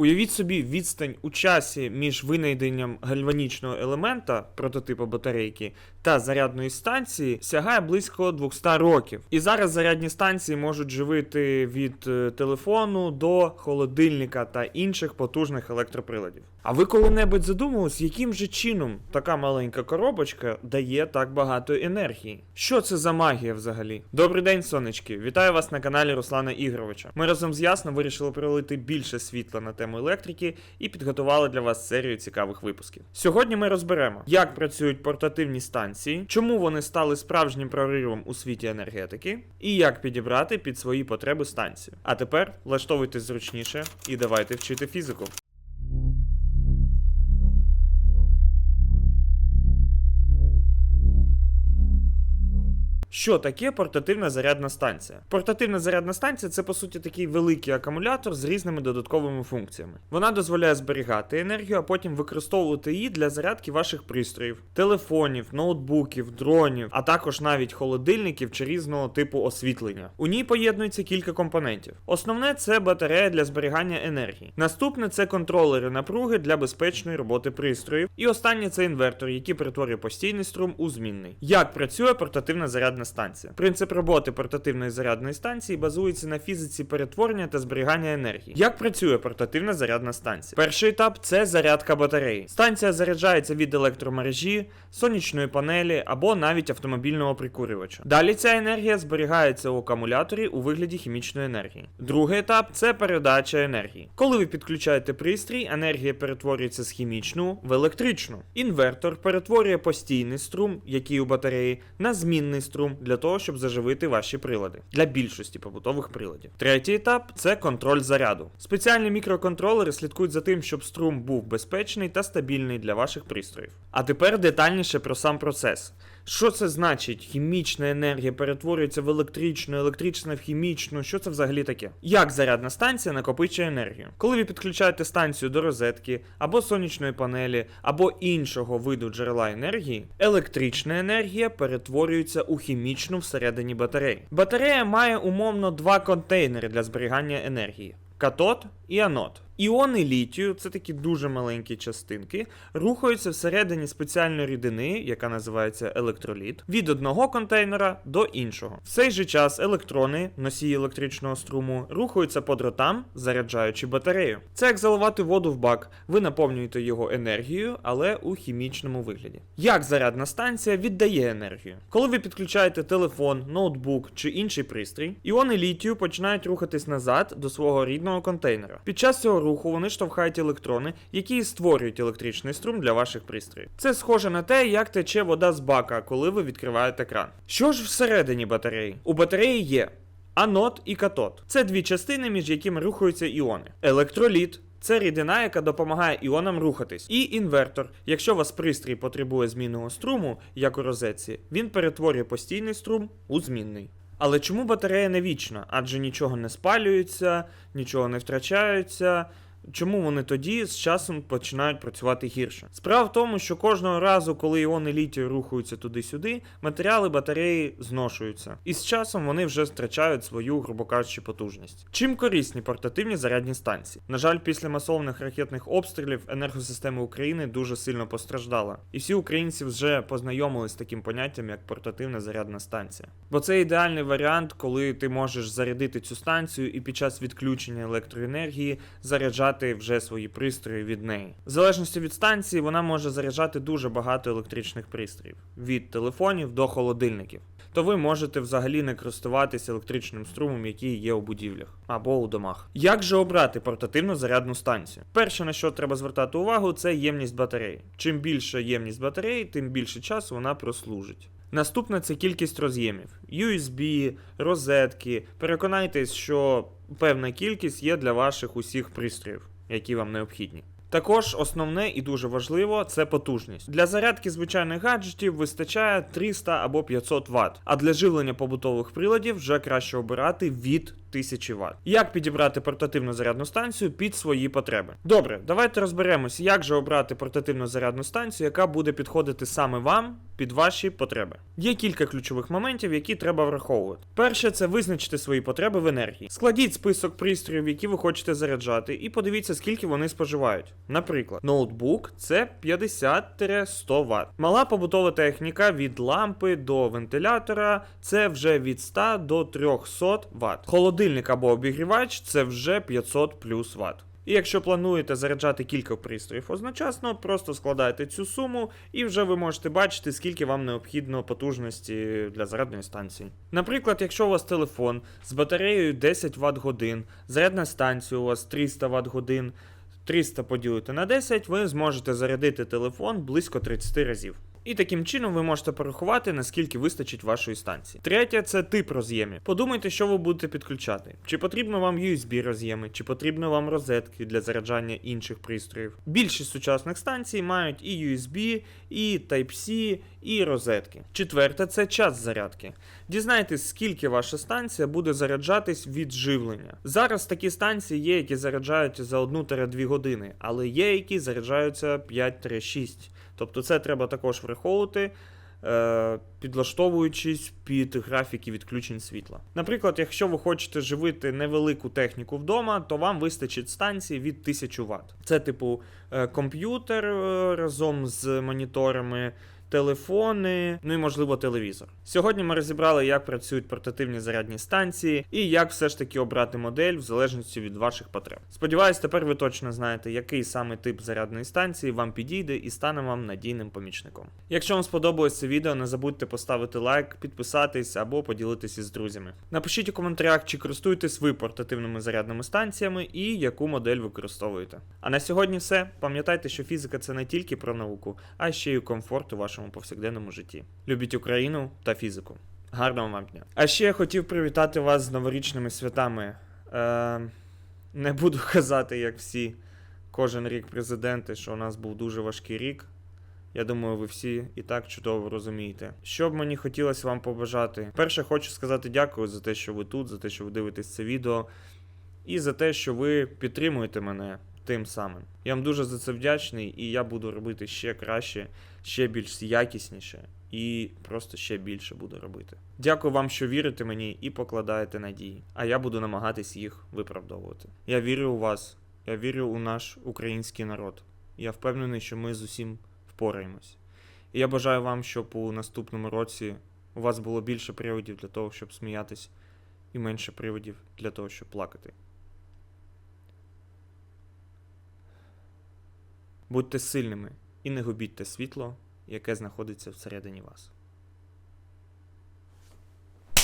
Уявіть собі відстань у часі між винайденням гальванічного елемента прототипу батарейки та зарядної станції сягає близько 200 років. І зараз зарядні станції можуть живити від е, телефону до холодильника та інших потужних електроприладів. А ви коли-небудь задумувались, яким же чином така маленька коробочка дає так багато енергії? Що це за магія взагалі? Добрий день, сонечки! Вітаю вас на каналі Руслана Ігоровича. Ми разом з Ясно вирішили пролити більше світла на тему електрики і підготували для вас серію цікавих випусків. Сьогодні ми розберемо, як працюють портативні станції, чому вони стали справжнім проривом у світі енергетики, і як підібрати під свої потреби станцію. А тепер влаштовуйтесь зручніше і давайте вчити фізику. Що таке портативна зарядна станція? Портативна зарядна станція це по суті такий великий акумулятор з різними додатковими функціями. Вона дозволяє зберігати енергію, а потім використовувати її для зарядки ваших пристроїв, телефонів, ноутбуків, дронів, а також навіть холодильників чи різного типу освітлення. У ній поєднується кілька компонентів. Основне це батарея для зберігання енергії. Наступне це контролери напруги для безпечної роботи пристроїв. І останнє це інвертор, який перетворює постійний струм у змінний. Як працює портативна зарядна станція? Принцип роботи портативної зарядної станції базується на фізиці перетворення та зберігання енергії. Як працює портативна зарядна станція? Перший етап це зарядка батареї. Станція заряджається від електромережі, сонячної панелі або навіть автомобільного прикурювача. Далі ця енергія зберігається у акумуляторі у вигляді хімічної енергії. Другий етап це передача енергії. Коли ви підключаєте пристрій, енергія перетворюється з хімічну в електричну. Інвертор перетворює постійний струм, який у батареї, на змінний струм для того, щоб заживити ваші прилади для більшості побутових приладів. Третій етап це контроль заряду. Спеціальні мікроконтролери слідкують за тим, щоб струм був безпечний та стабільний для ваших пристроїв. А тепер детальніше про сам процес. Що це значить? Хімічна енергія перетворюється в електричну, електрична в хімічну. Що це взагалі таке? Як зарядна станція накопичує енергію? Коли ви підключаєте станцію до розетки або сонячної панелі, або іншого виду джерела енергії, електрична енергія перетворюється у хімічну всередині батареї. Батарея має умовно два контейнери для зберігання енергії. Катод і анод. Іони літію, це такі дуже маленькі частинки, рухаються всередині спеціальної рідини, яка називається електроліт, від одного контейнера до іншого. В цей же час електрони, носії електричного струму, рухаються по дротам, заряджаючи батарею. Це як заливати воду в бак. Ви наповнюєте його енергією, але у хімічному вигляді. Як зарядна станція віддає енергію? Коли ви підключаєте телефон, ноутбук чи інший пристрій, іони літію починають рухатись назад до свого рідного контейнера. Під час цього руху вони штовхають електрони, які і створюють електричний струм для ваших пристроїв. Це схоже на те, як тече вода з бака, коли ви відкриваєте кран. Що ж всередині батареї? У батареї є анод і катод. Це дві частини, між якими рухаються іони. Електроліт. Це рідина, яка допомагає іонам рухатись. І інвертор. Якщо у вас пристрій потребує змінного струму, як у розетці, він перетворює постійний струм у змінний. Але чому батарея не вічна? Адже нічого не спалюється, нічого не втрачається. Чому вони тоді з часом починають працювати гірше? Справа в тому, що кожного разу, коли іони літію рухаються туди-сюди, матеріали батареї зношуються, і з часом вони вже втрачають свою, грубо кажучи, потужність. Чим корисні портативні зарядні станції? На жаль, після масованих ракетних обстрілів енергосистема України дуже сильно постраждала, і всі українці вже познайомились з таким поняттям, як портативна зарядна станція. Бо це ідеальний варіант, коли ти можеш зарядити цю станцію і під час відключення електроенергії заряджати вже свої пристрої від неї. В залежності від станції, вона може заряджати дуже багато електричних пристроїв від телефонів до холодильників. То ви можете взагалі не користуватися електричним струмом, який є у будівлях або у домах. Як же обрати портативну зарядну станцію? Перше, на що треба звертати увагу, це ємність батареї. Чим більша ємність батареї, тим більше часу вона прослужить. Наступне це кількість роз'ємів: USB, розетки. Переконайтесь, що певна кількість є для ваших усіх пристроїв, які вам необхідні. Також основне і дуже важливо це потужність. Для зарядки звичайних гаджетів вистачає 300 або 500 Вт, а для живлення побутових приладів вже краще обирати від 1000 Вт. Як підібрати портативну зарядну станцію під свої потреби? Добре, давайте розберемось, як же обрати портативну зарядну станцію, яка буде підходити саме вам під ваші потреби. Є кілька ключових моментів, які треба враховувати. Перше, це визначити свої потреби в енергії. Складіть список пристроїв, які ви хочете заряджати, і подивіться, скільки вони споживають. Наприклад, ноутбук це 50-100 Вт. Мала побутова техніка від лампи до вентилятора це вже від 100 до 300 Вт. Холодильник або обігрівач це вже 500 плюс Вт. І якщо плануєте заряджати кілька пристроїв одночасно, просто складайте цю суму, і вже ви можете бачити, скільки вам необхідно потужності для зарядної станції. Наприклад, якщо у вас телефон з батареєю 10 Вт годин, зарядна станція у вас 300 Вт годин, 300 поділити на 10, ви зможете зарядити телефон близько 30 разів. І таким чином ви можете порахувати, наскільки вистачить вашої станції. Третє це тип роз'ємів. Подумайте, що ви будете підключати. Чи потрібно вам USB роз'єми, чи потрібно вам розетки для заряджання інших пристроїв. Більшість сучасних станцій мають і USB, і Type-C, і розетки. Четверте це час зарядки. Дізнайтесь, скільки ваша станція буде заряджатись від живлення. Зараз такі станції є, які заряджають за 1-2 години, але є, які заряджаються 5-6. Тобто це треба також враховувати, е, підлаштовуючись під графіки відключень світла. Наприклад, якщо ви хочете живити невелику техніку вдома, то вам вистачить станції від 1000 Вт. Це типу е, комп'ютер е, разом з моніторами. Телефони, ну і можливо телевізор. Сьогодні ми розібрали, як працюють портативні зарядні станції і як все ж таки обрати модель в залежності від ваших потреб. Сподіваюсь, тепер ви точно знаєте, який саме тип зарядної станції вам підійде і стане вам надійним помічником. Якщо вам сподобалось це відео, не забудьте поставити лайк, підписатись або поділитися з друзями. Напишіть у коментарях, чи користуєтесь ви портативними зарядними станціями і яку модель використовуєте. А на сьогодні все. Пам'ятайте, що фізика це не тільки про науку, а ще й комфорт у вашому повсякденному житті. Любіть Україну та фізику. Гарного вам дня. А ще я хотів привітати вас з новорічними святами. Е, не буду казати, як всі кожен рік президенти, що у нас був дуже важкий рік. Я думаю, ви всі і так чудово розумієте. Що б мені хотілося вам побажати? Перше, хочу сказати дякую за те, що ви тут, за те, що ви дивитесь це відео, і за те, що ви підтримуєте мене тим самим. Я вам дуже за це вдячний, і я буду робити ще краще, ще більш якісніше і просто ще більше буду робити. Дякую вам, що вірите мені і покладаєте надії, а я буду намагатись їх виправдовувати. Я вірю у вас, я вірю у наш український народ. Я впевнений, що ми з усім впораємось. І я бажаю вам, щоб у наступному році у вас було більше приводів для того, щоб сміятись, і менше приводів для того, щоб плакати. Будьте сильними і не губіть те світло, яке знаходиться всередині вас.